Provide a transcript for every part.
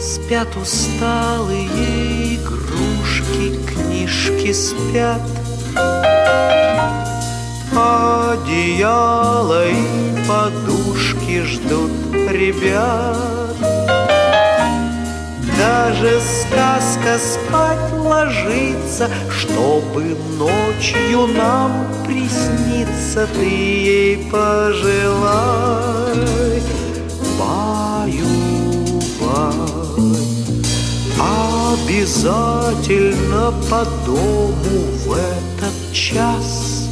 Спят усталые игрушки, книжки спят. Одеяло и подушки ждут ребят. Даже сказка спать ложится Чтобы ночью нам присниться Ты ей пожелай Обязательно по дому в этот час.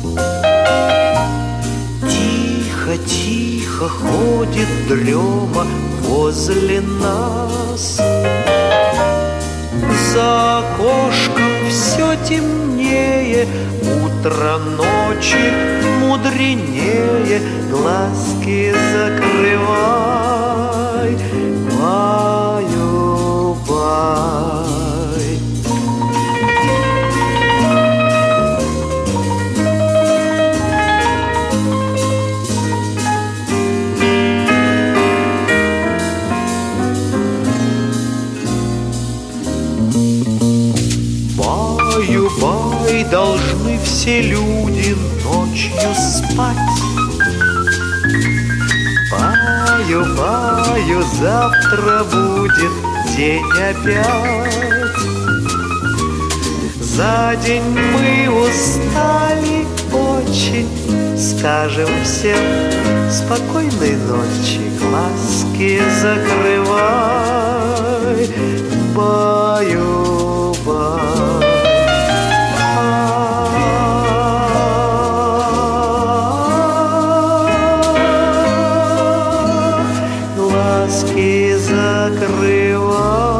Тихо-тихо ходит дрема возле нас. За окошком все темнее Утро ночи мудренее Глазки закрывай Баю-бай, должны все люди ночью спать. Баю-баю, завтра будет день опять. За день мы устали очень, Скажем всем спокойной ночи, Глазки закрывай, закрывай.